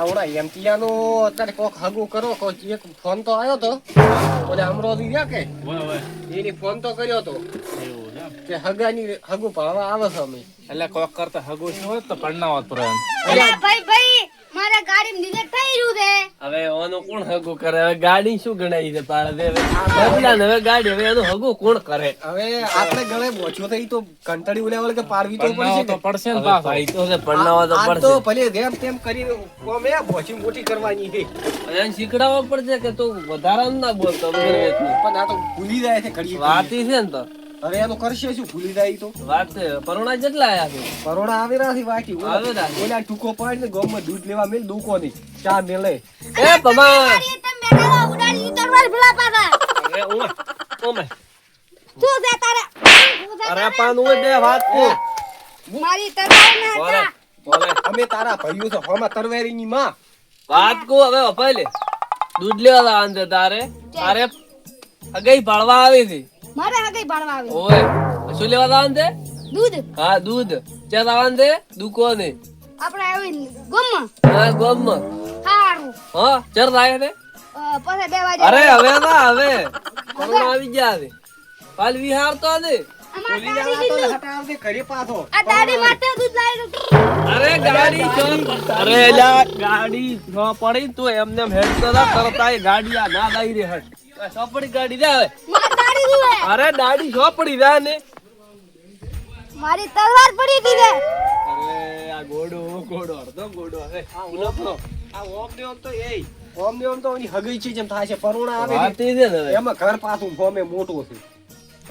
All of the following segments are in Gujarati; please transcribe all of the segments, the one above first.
આવડા એમટીઆનો અત્યારે કોક હગું કરો કોક એક ફોન તો આવ્યો તો. ઓલે અમરોજી રહ્યા કે? એની ફોન તો કર્યો તો. કે હગાની હગું પાડવા આવે છે અમે. એટલે કોક કરતા હગું શું હોય તો પરણાવત પડે એમ. ભાઈ ભાઈ મારા ગાડી નીચે થઈ રહ્યું છે. હવે ઓનો કોણ હગો કરે? હવે ગાડી શું ગણાય છે પાડે દે હવે બદલા હવે ગાડી હવે એનો હગો કોણ કરે? હવે આપણે ગળે બોછો થઈ તો કંટાળી ઓલે કે પારવી તો પડશે તો પડશે ને ભાઈ તો છે પરણાવવા તો પડશે. તો ભલે જેમ તેમ કરી કોમે બોછી મોટી કરવાની છે. અને શીખડાવવા પડશે કે તું વધારાનું ના બોલતો પણ આ તો ભૂલી જાય છે ઘડી વાત છે ને તો. હવે એનું કરશે શું? ભૂલી જાય તો. વાત પરોણા જેટલા આયા છે. પરોણા આવે રાથી બાકી આવે ના ઓલા ટૂંકો પાડ ને ગામમાં દૂધ લેવા મેલ દુકો નહીં. ચા મેલે એ પમા મારી તમે ઉડાડી તરવાર ભલા અરે ઓમે ઓમે શું છે તારે. શું અરે પાન ઓય બે વાત છે. મારી તરવાર ના હતા. બોલે અમે તારા ભાઈઓ છો હમા તરવેરીની માં. વાત કો હવે અપાય લે. દૂધ લેવા જવાનું છે તારે. તારે અગઈ પાડવા આવી હતી. મારે આગળ ભણવા આવે? ઓય શું લેવા જવાનું છે? દૂધ. હા દૂધ. ચા જવાનું છે? દુકોને. આપણે આવી ગમ. હા ગોમમાં હારું. હા ચર થાય ને. પછી બે વાગે અરે હવે ના હવે. કોણ આવી ગયા હવે. કાલ વિહાર તો ને ગાડી જવા તો લીધું. હટાવજે ઘરે પાછો. આ તારી માટે દૂધ લાવી દઉં. અરે ગાડી ચો ગાડી પડી તો એમને એમ હેડ કરતા ગાડી આ ના લાવી રે હટ આ સોપડી ગાડી દે હવે અરે દાડી સોપડી દે ને. મારી તલવાર પડી ગઈ છે અરે આ ગોડો ગોડો અડધો ગોડો હવે. આ ઉલપનો આ ઓમ ને ઓમ તો એય ઓમ ને ઓમ તો એની હગઈ છે જેમ થાય છે. પરોણા આવે છે. ને એમાં ઘર પાછું ફોમે મોટું છે.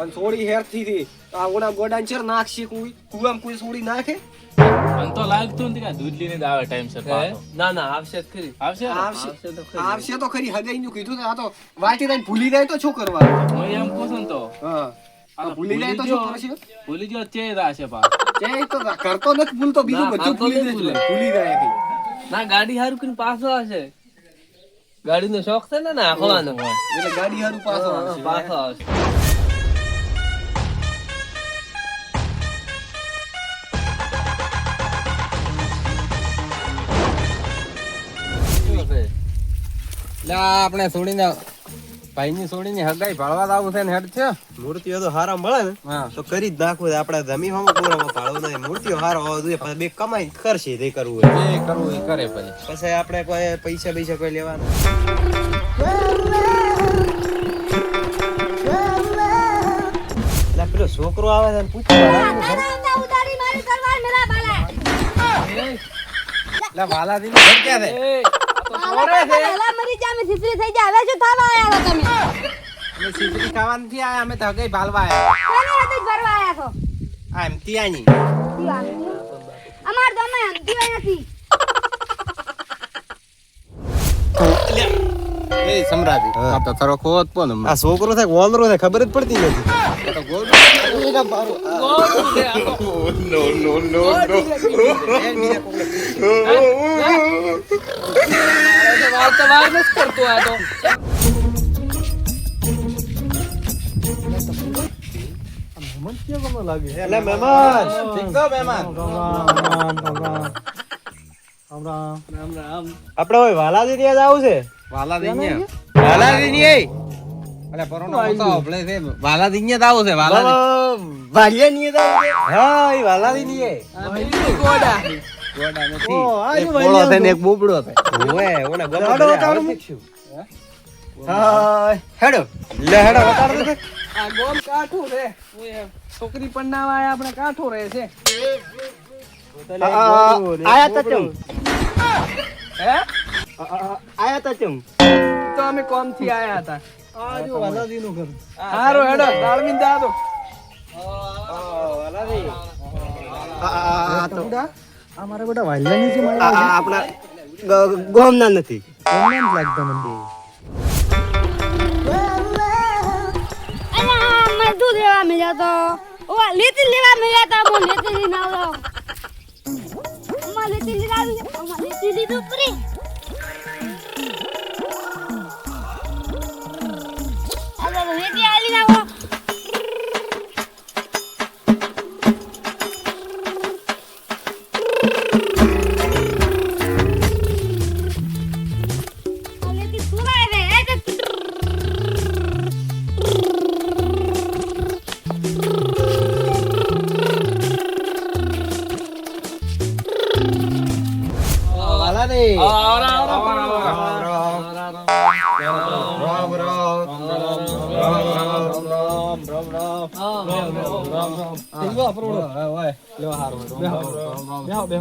અને થોડી હેરથી થી. આ ઓના ગોડાન છે નાખશે કોઈ. કુવામ કોઈ સોડી નાખે? મને તો લાગતું નથી કે દૂધ લઈને આવે ટાઈમસર હે? પાછો. ના ના આવશે ખરી. આવશે આવશે તો ખરી. આવશે તો ખરી હગાઈ નું કીધું ને આ તો વાટી રાઈ ભૂલી જાય તો શું કરવાનું? હું એમ કહું છું તો. હા. આ ભૂલી જાય તો શું કરશે? ભૂલી જો ચે છે પા ચે તો કરતો નથી ભૂલતો બીજું બધું ભૂલી જાય. ભૂલી. જાય. ના ગાડી હારું કરીને પાછો આવશે. ગાડીનો શોખ છે ને નાખવાનો એટલે ગાડી હારું પાછો આવશે. પાછો આવશે. એટલે આપણે છોડીને ભાઈની છોડીને હગાઈ ભાળવા આવું છે ને હેડ છે. મૂર્તિઓ તો હારા મળે ને. તો કરી જ નાખવું આપણે જમી માં પૂરા ભાળવું નહીં. મૂર્તિઓ હારો હોવા જોઈએ. પણ બે કમાઈ કરશે તે કરવું હોય. જે કરવું એ કરે પછી. પછી આપણે કોઈ પૈસા પૈસા કોઈ લેવાના. પેલો છોકરો આવે છે ને પૂછવા લાગે. તારા અંદર ઉડાડી મારી તલવાર મેલા બાલા એટલે વાલાજી નું ઘર ક્યાં છે બાલા તો પહેલા મરી જા, અમે છીછરી થઈ જા. હવે શું થવા આયા છો તમે? અમે ખીચડી ખાવા નથી આયા અમે તો હગાઈ ભાળવા આયા કોની હાથે ભરવા આયા છો? આ એમ ત્યાંની. અમાર તો અમે દીવાય નથી. એ સમરાજી હા. આ તો તારો ખોત પણ આ છોકરો થાય વાંદરો થાય ખબર જ પડતી નથી તો ગોળ વાર તો વાર નથી કરતો આ તો એટલે મહેમાન ઠીક છો મહેમાન આપણે હવે વાલાજી ત્યાં જ આવું છે વાલાજી પરોનો મોટો હોભળે છે વાલાજી આવું છે વાલાજી વાલિયા ની હા એ વાલાજી ગોડા એક બોબડો હેડો લે હેડો આ ગોમ કાઠું છોકરી પન્નાવા આપણે કાઠું રહે છે. આયા તા હે? આયા તા તો અમે કોમથી આયા હતા. આ વાલાજી નું ઘર. હારો હેડો દાળમીન દાદો આ તો. છે આપણા નથી. આ લેવા મળ્યા તો. ઓવા લેતી લેવા મળ્યા તો મો લેતી લઈને આવલો અમાર લેતી લઈને આવી અમાર લેતી લીધું પરી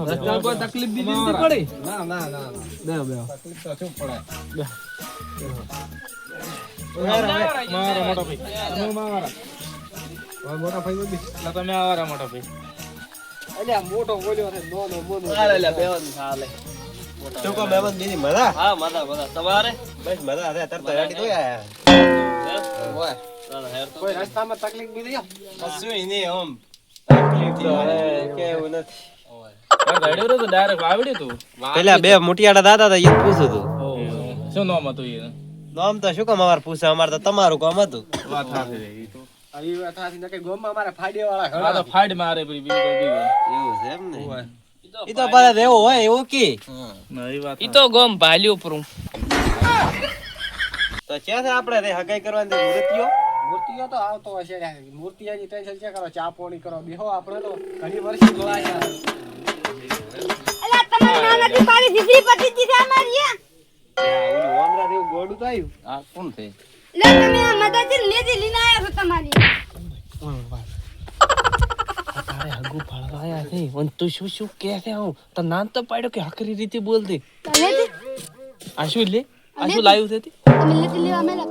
રસ્તામાં કોઈ તકલીફ બીજી નથી પડી? ના ના ના બેહો બેહો. તકલીફ તો શું પડે? મારા મોટા ભાઈ. મારા. મોટા ભાઈ બી તમે આવારા મોટા ભાઈ? અલ્યા મોટો બોલ્યો છે નો નો મોનો હાલે લે બેહો હાલે. શું કહો મહેમાન બીજી મજા? હા મજા મજા. તમારે? બસ મજા. અરે તરત રેડી તો આયા હોય. તો કોઈ રસ્તામાં તકલીફ બી કશું નહીં આમ તકલીફ તો કેવું નથી આ ગાડી રહ્યો તો ડાયરેક્ટ વાવડ્યું તું પેલા બે મોટિયાડા દાદા હતા એ પૂછું હતું શું નામ હતું એ નામ તો શું કામ અમારે પૂછે અમારે તો તમારું કામ હતું વાત સાચી તો આવી વાત હાથી નકે ગોમમાં મારા ફાડે વાળા આ તો ફાડ મારે પછી બીજું એવું છે એમ ને એ તો પાછા હોય એવું કી ઈ તો ગોમ ભાલ્યું પરું તો ક્યાં છે આપણે રે હગાઈ કરવાની મૂર્તિઓ મૂર્તિઓ તો આવતો હશે. મૂર્તિઓની ટેન્શન છે કરો ચા પોણી કરો. બેહો આપણે તો ઘણી વર્ષથી જોડાયા અલા તમારી નાનાથી પાડી દીકરી પતી અમારી હે? ઓલું ઓમરા જેવું ગોડું આવ્યું? આ કોણ છે? લે તમે આ મદદથી લેતી લઈને આવ્યા છો તમારી. તારે હગુ ફાળવા છે. અને તું શું શું કે છે હું તો નામ તો પાડ્યો કે હકરી રીતે બોલ દે. આ શું લે? આ શું લાવ્યું છે તે? તમે લેતી લેવા મેલા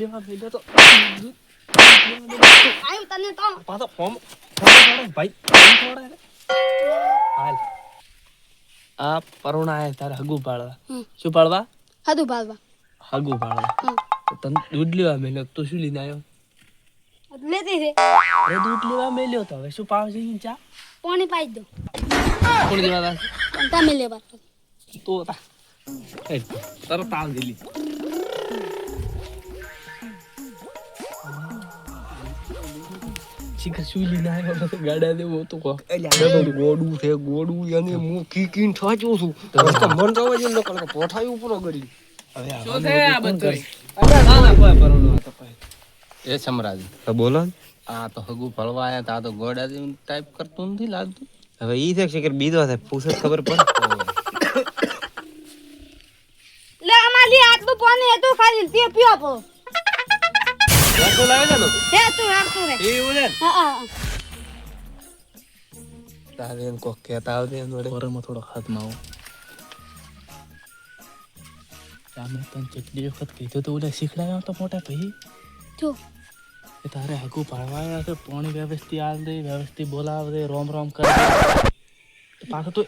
લેવા મેલ્યો તો આવ્યું તને તો પાછો ફોર્મ ભાઈ રે. હાલ આ પરુણા આયા તારે હગુ પાડવા. શું પાડવા? હતું ભાલવા હગુ પાડવા. તને દૂધ લેવા મેલ્યો તો શું લઈને આવ્યો લેતી છે અરે દૂધ લેવા મેલ્યો તો. હવે શું પાવ છે ચા? પાણી પાઈ દો કોણ દેવા તા? તમે લેવા તો તા. એ, તરત આવ દિલ્હી શીખર શું આવ્યો તો ગાડા દેવો તો કહો ગોડું છે ગોડું અને હું. કીકીન થાચું છું. તો મન તો હવે ન કરે પોઠાયું પૂરો કરી શું છે આ બધું? એ સમરાજ. તો બોલો આ તો હગુ ફળવા આયા તા તો ગોડા ટાઈપ કરતું નથી લાગતું. હવે ઈ છે શિખર બીજો છે પૂછે ખબર પડે. લે અમારી આટલું પાણી હતું ખાલી તે પીવો પડો લાવે છે ને? હે તું રાખતું રે. એવું છે હા. તારે એમ કોક કહેતા આવજે એમ જોડે. ફોરમમાં થોડો હાથમાં આવો અમે તને કેટલી વખત કીધું તો ઓલા શીખડાયો તો મોટા ભાઈ? જો. કે તારે હગું પાડવા આવ્યા છે પાણી વ્યવસ્થિત આલ દે વ્યવસ્થિત બોલાવ દે રોમ રોમ કર દે. પાછું તો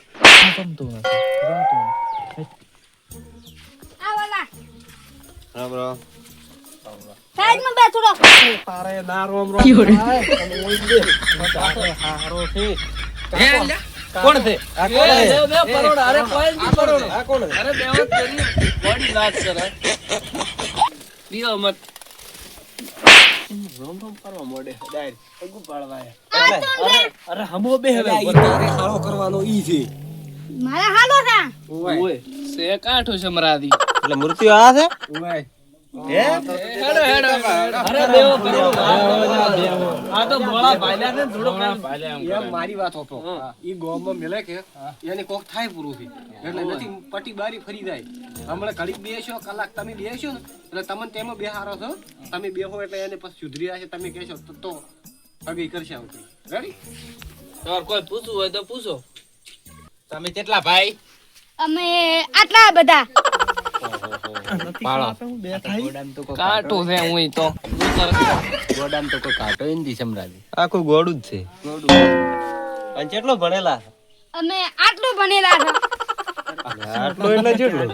ગમતું નથી ગમતું રામ રામ સાઈડમાં બે થોડો તારે ના રોમ રોમ હારો છે. કોણ છે? બે બે પરોડ. અરે કોઈ નથી પરોડ. આ કોણ છે? અરે બેવત કરી. બોડી વાત કરે બીઓ મત. રોમ રોમ કરવા મોડે ડાયર. અગુ પાડવા અરે અરે હમો બે હવે. તારે હારો કરવાનો ઈ છે. મારા હાલો છે ઓય ઓય સે કાઠો સમરાદી એટલે મૂર્તિઓ આ છે? ઓય હેડો હેડો અરે બેવો પરોડ આ તો બોળા ભાઈલા ને થોડો એમ મારી વાત હોતો ઈ ગોમમાં મેલે કે એને કોક થાય પૂરું થી એટલે નથી પટી બારી ફરી જાય. હમણાં ઘડીક બેસો કલાક તમે બેસો ને એટલે તમને તેમાં બેહારો છો. તમે બેહો એટલે એને પછી સુધરી જશે. તમે કહેશો તો તો અગી કરશે આવતી રેડી તમારે કોઈ પૂછવું હોય તો પૂછો. તમે કેટલા ભાઈ? અમે આટલા બધા. પાળો ગોડામ તો કોઈ કાઠો છે હું તો. ગોડામ તો કોઈ કાઢો ય નથી સમરાજ. આખું ગોડું જ છે. અને કેટલો ભણેલા અમે આટલું ભણેલા આટલો એટલે જેટલો?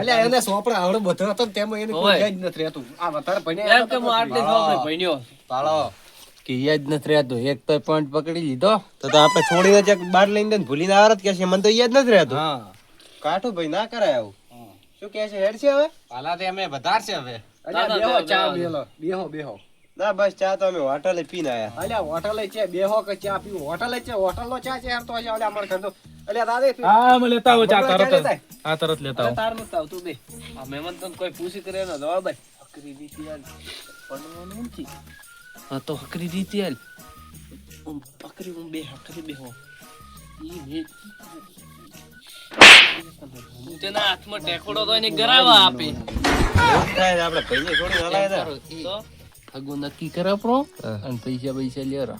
અલ્યા એને સોપડા આવડે બધો હતો તેમાં એને કોઈ ઓય. નથી રહેતું. આ વધારે ભણ્યા એમ કે હું આટલી સોપડી ભણ્યો. પાળો કે યાદ નથી રહેતું. એક તો પોઈન્ટ પકડી લીધો. તો તો આપણે છોડીને બાર લઈને ભૂલી ને ભૂલીને આવરત કે મને તો યાદ નથી રહેતું. હા. કાઠું ભાઈ ના કરાય આવું. શું કે છે હેડ છે હવે? પાલા તે અમે વધારશે હવે. અલ્યા બેહો ના, ચા બેલો. બેહો બેહો. બેહો ના બસ ચા તો અમે હોટલે પીને આયા. અલ્યા હોટલે છે બેહો કે ચા પીવું? હોટલે છે હોટલનો ચા છે એમ તો અહીંયા અલ્યા અમારે ઘર તો અલ્યા દાદે તું- હા મે લેતા આવો ચા તરત હા તરત લેતા અરે તાર તાર નથી આવતું બે. આ મહેમાન તને કોઈ પૂછી કરે એનો જવાબ આય. હકરી રીતે હાલ. પડવાનું નથી. હા તો હકરી દીતી હાલ. ઉમ, પકડી હું બે હકરી બે હો ઈ બે તેના હાથમાં ટેકોડો તો એને ગરાવા આપે. એવું જ થાય ને આપણે ભાઈને છોડીને હલાય તો હગુ નક્કી કરે પ્રો અને પૈસા પૈસા લેરા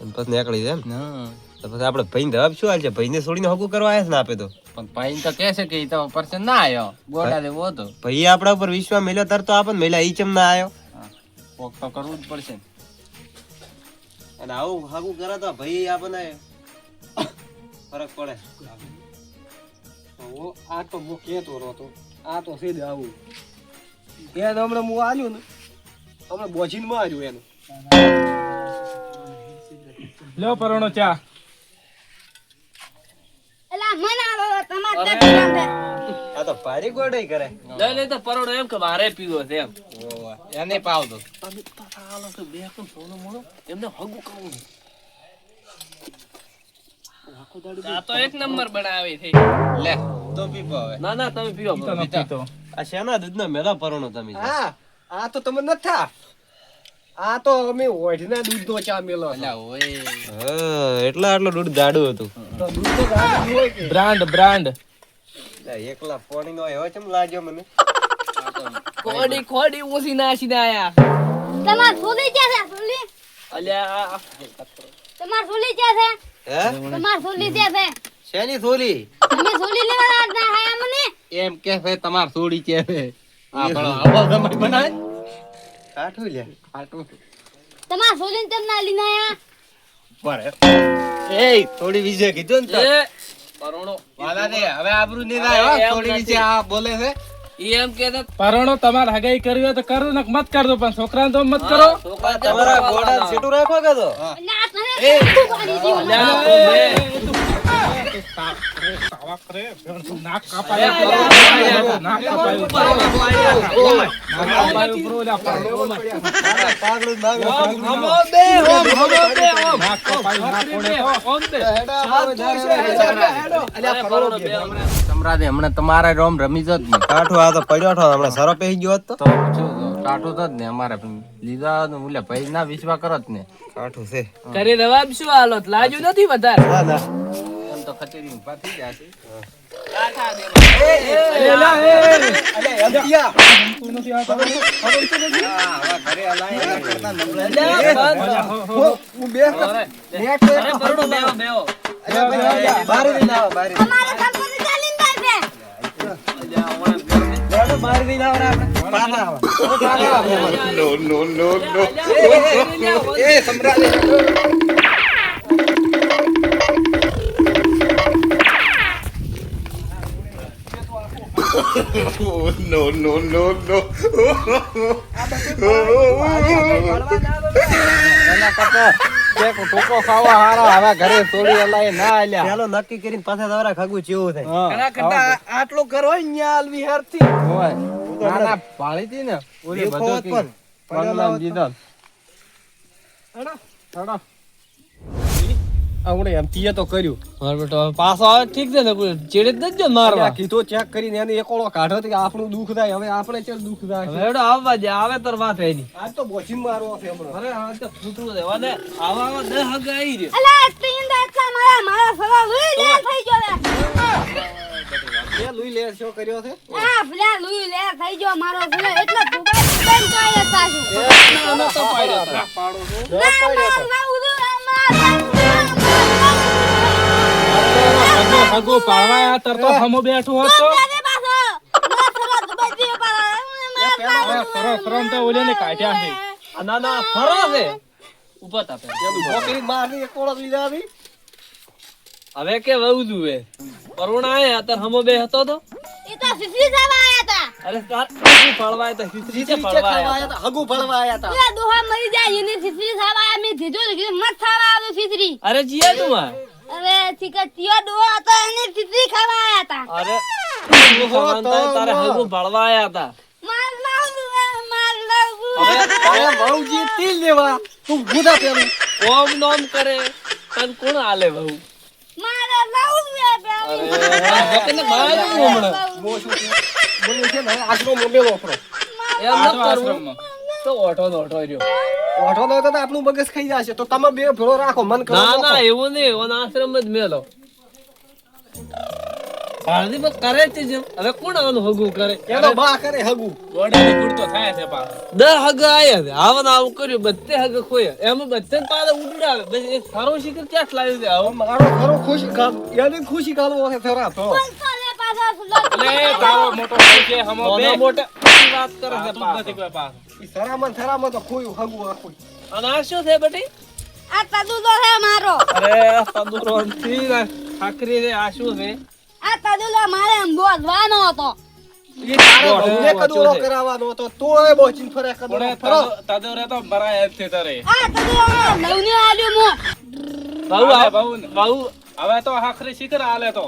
અને પછી નીકળી જાય ના. તો પછી આપણે ભાઈને જવાબ શું હાલ છે ભાઈને છોડીને હગું કરવા આવ્યા છે ને આપે તો? પણ ભાઈ તો કહે છે કે તો પરસન ના આવ્યો ગોડા દેવો હતો ભાઈ આપણા ઉપર વિશ્વાસ મેલ્યો તર તો આપણને મેલ્યા ઈ ચમ ના આવ્યો કોક તો કરવું જ પડશે. અને આવું હગું કરે તો ભાઈ આપણને ફરક પડે. ઓ, આ તો હું કહેતો રહતો આ તો સીધે આવું. એને હમણાં હું આલ્યું ને હમણાં બોજીને માર્યું એનું. લ્યો પરોણો ચા. એલા મને આલો તમાર આ તો ભારી ગોડાઈ કરે. લઈ લે તો પરોડો એમ કે મારે પીવો છે એમ. એને પાવ દો. તમે તો હાલો તો બે કોણ સોનો મોનો એમને હગું કરવું આ તો એક નંબર બનાવે છે. લે તો પીપો હવે. ના ના તમે પીવો પીતો. આ શેના દૂધનો મેલો પરણો તમે હા આ તો તમે નથી. આ તો અમે ઓઢના દૂધનો ચા મેલો છે. અલ્યા ઓય. હા એટલા આટલું દૂધ જાડું હતું. તો દૂધ તો ગાળું હોય બ્રાન્ડ બ્રાન્ડ. લા, એકલા પોણીનો એવો ચમ લાગ્યો મને? ખોડી ખોડી ઓછી નાસી આયા. તમાર ક્યાં છે અલ્યા તમાર છે? તમાર સુલી ક્યાં છે શેની થોલી તમે સુલી લેવા ના આયા મને એમ કે છે તમાર સોડી કે છે આ આવો સમય બનાય. કાઠું લે. ખાટું. તમાર સુલી ને એ થોડી વિજય કીધું ને એ પરોણો. વાલા દે હવે આબરૂ નહીં થાય થોડી નથી. આ બોલે છે. એમ કે પરણો તમારે હગાઈ કરવી હોય તો કરો ને મત કરજો પણ છોકરાને તો મત કરો. તમારા ગોડા સેટું રાખો કે તો. નાક કાપાય સમરાજે હમણાં તમારા રોમ રમી જ ને કાઠું આ તો પડ્યો હતો હમણાં સરો પહેરી ગયો હોત તો તો તો જ ને અમારે લીધા તો મુલે ભાઈ ના વિશ્વા કરો જ ને કાઠું છે કરી જવાબ શું હાલો લાજુ નથી વધારે ના ના એમ તો ખચેરી ઊભા થઈ ગયા છે હું બે ને એક ટૂંકો ખાવા હારો હવે ઘરે થોડી હલાય ના આલ્યા પેલો નક્કી કરીને પાછા દવરા ખાગું જેવું થાય. આટલું ઘર હોય ન્યા થી હારથી હોય. ના ના પાળી હતી ને ઓલી દેખો બધો હોત પણ. બંગલામાં દીધો આવડે એમ તીએ તો કર્યું. માર બેટો પાછો આવે ઠીક છે ને ચેડે જ નથી મારવા. અલ્યા ચેક કરીને એને એકોળો કાઢો તો કે આપણું દુઃખ થાય હવે આપણે ચેક દુઃખ થાય? હેડો આવવા દે આવે તર વાત એની આજ તો બોચીને મારવો છે હમણાં. અરે આ તો ફૂટવું દે આવા આવા દે હગ આવી રહ્યો અલા તીન દાંતલા મારા મારા સવા લે થઈ ગયો લે એ લુઈ લે શું કર્યો છે? આ ફલા લુઈ લે થઈ ગયો મારો ફલા એટલે ફુગાઈ ફુગાઈ કાય તાજુ ના માર વાઉદુ હગો હગો પાડવા તર તો હમો બેઠો હોત. તો હવે સરો સરો તો ઓલે કાઢ્યા છે. ના ના છે. ઉપર તાપે નોકરી મારની એકોળો લીધા આવી હવે કે વહુ જુએ કરુણા આયા તાર હમો બે હતો તો? એ તો ફિફી જવા આયા તા. અરે તાર શું ફળવા તો હિસ્ટ્રી છે કરવા આયા તા હગુ ફળવા આયા તા. એ દોહા મરી જાય એને ફિફી સાવા આયા મે જીજો કીધું મત ખાવા આવે ફિફરી અરે જીયા તું હવે ઠીક તિયો દોહા હતો એને ફિફરી ખાવા આયા તા. અરે સમાનતા તારે હગુ ફળવા આયા હતા માર લાવુ માર લાવુ અરે વહુજી તીલ લેવા તું ગુદા પેલું ઓમ નોમ કરે તન કોણ આલે વહુ? મારે લાવુ બે વકને હમણાં તો ઓટો ઓઠો રહ્યો નો તો આપણું બગસ ખાઈ જશે તો તમે બે ભેળો રાખો મન કરો ના ના એવું નહીં. આશ્રમ જ મેલો. હાર્દિક પણ કરે છે. જેમ હવે કોણ આવવાનું હગું કરે? એનો બા કરે હગું. બોડી ઉડતો થાય છે પાછો. દસ હગ આયા છે. આવન આવું કર્યું બધે હગ ખોય. એમ બધે પાડે ઉડાવે. બસ એક સારો શિકર ક્યાં લાવી દે હવે મારો. ખરો ખુશી કામ એની ખુશી કાલ વખત થરા તો. એટલે તારો મોટો ભાઈ છે હમો બે. મોટો. મોટા વાત કરે છે પાછો. નથી કોઈ પાછો. ઈ સરામાં થરામાં તો ખોયું હગું આખું અને આ શું છે બેટી? આ તદુરો છે મારો. અરે તદુરો થી ખાખરી છે આ શું છે? આ મારે બોધવાનો હતો. ઈ તારે બોલ, કદુરો કરાવવાનો હતો તોય બોચીન ફરે કદુરો ફરો. તાદો રે તો મરાય છે તારે. આ તદુ લવને આલ્યું મો. બહુ બહુ બહુ હવે તો આખરી શિખર હાલે તો.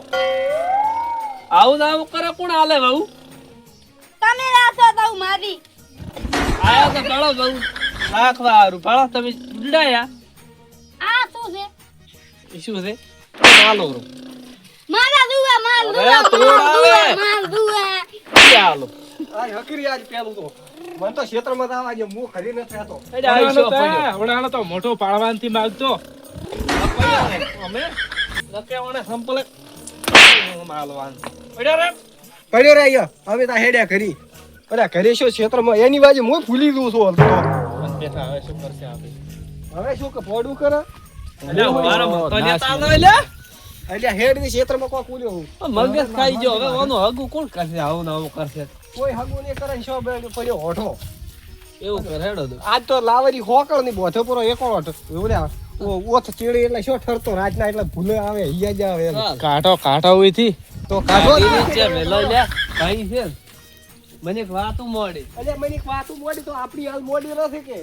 આવું ને આવું કરે કોણ આલે બહુ? તમે રાખો તો મારી. આયા તો ભાળો બહુ. રાખવા હારું. ભાળો તમે ઉડાયા આ શું છે? શું છે? રો. મારા દુવા આવે. માર દુવા ચાલો આ હકરી આજ પેલું તો. મને તો ક્ષેત્રમાં ખરી હમણાં તો મોટો માગતો અમે નકે સંપલે. માલવાન. પડ્યો રે. પડ્યો રે અહીંયા. હવે તા હેડ્યા કરી અરે ઘરે શું ક્ષેત્રમાં? એની બાજુ હું ભૂલી દઉં છું તો. હવે શું કરશે હવે શું કે પોડું કરે? મારો મતો એટલે એટલે હેડની ક્ષેત્રમાં કોઈ કુલ્યો હું. મગજ ખાઈ ગયો. હવે ઓનો હગું કોણ કરશે? આવું ને આવું કરશે. કોઈ હગુ નહીં કરે શો બે પડ્યો હોઠો. એવું કરે હેડો આજ તો લાવરી હોકળની બોધો પૂરો એકો હોઠ. ઓલા ઓથ ચીડી એટલે શું ઠરતો? રાતના એટલે ભૂલે આવે હિયા જ આવે. કાઢો કાઢો ઉઈથી. તો કાઢો નીચે મેલો લે. ભાઈ છે. મને એક વાતું મોડી અલ્યા મને એક વાતું મોડી તો આપણી હાલ મોડી નથી કે.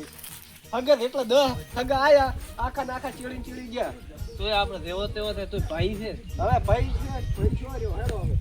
હગર એટલે દહ હગા આયા આખા ને આખા ચીડી ચીડી ગયા. તોય આપણે જેવો તેવો થાય તોય ભાઈ છે. હવે ભાઈ છે, ભાઈ શું રહ્યો હેડો હવે.